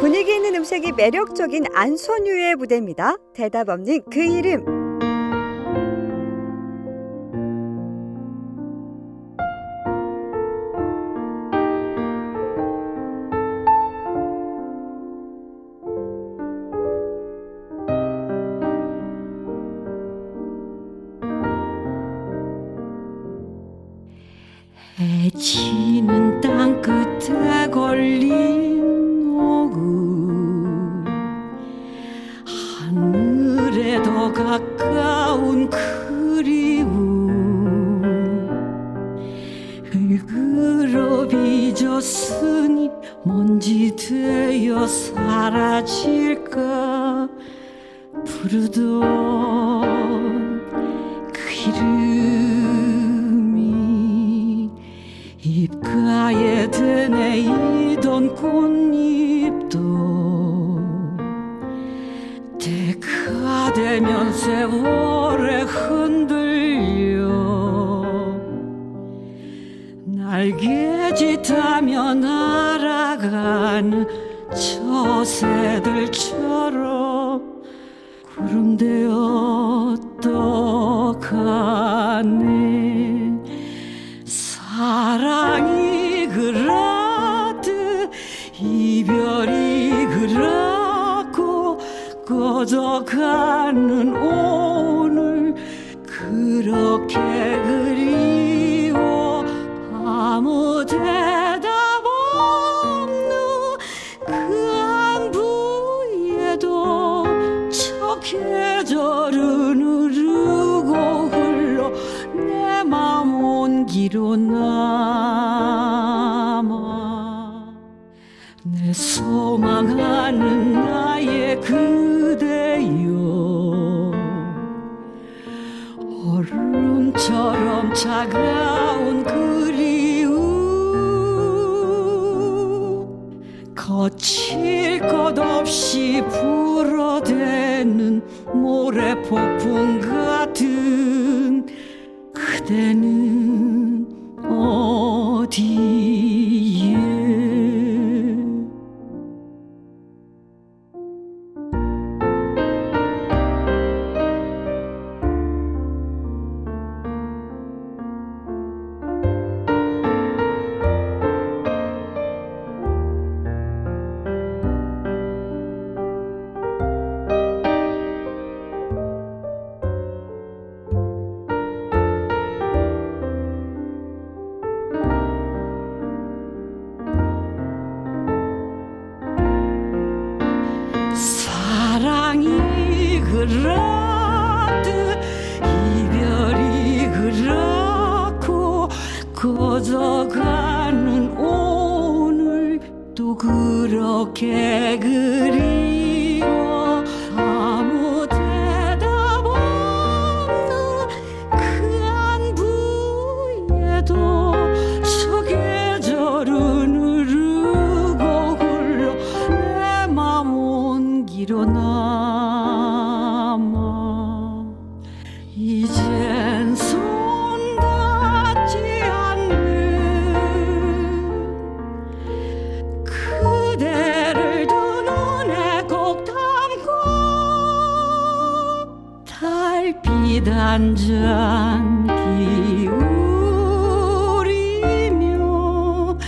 분위기 있는 음색이 매력적인 안소유의 무대입니다. 대답 없는 그 이름. 해치는 땅 끝에 걸린 오금. 하늘에 더 가까운 그리움. 흙으로 빚었으니 먼지 되어 사라질까 부르던 그 이름이 입가에 드네 이던 꽃잎도 때가 되면 세월에 흔들려 날개짓하며 날아가는 저 새들처럼 구름되어 떠가네 이별이 그렇고 꺼져가는 오늘 그렇게 그리워 아무 대답 없는 그 안부에도 저 계절은 흐르고 흘러 내 맘 온기로 남 얼음처럼 차가운 그리움. 거칠 것 없이 불어대는 모래폭풍 같은 그대는 사랑이 그렇듯 이별이 그렇고 꺼져가는 오늘 또 그렇게 그리 달빛 한 잔 기울이며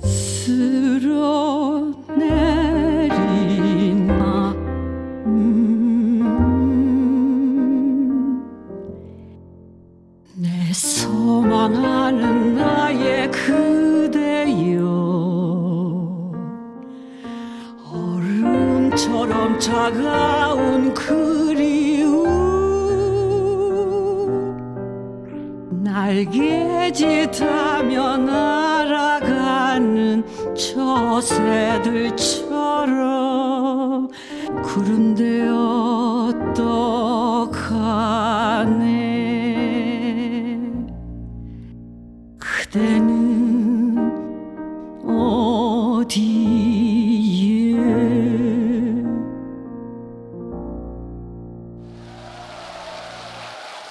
쓸어 내린 마음. 내 소망하는 나의 그대여. 얼음처럼 차가운 그리움 날개 짓하며 날아가는 저 새들처럼 그런데 어떡하네. 그대는 어디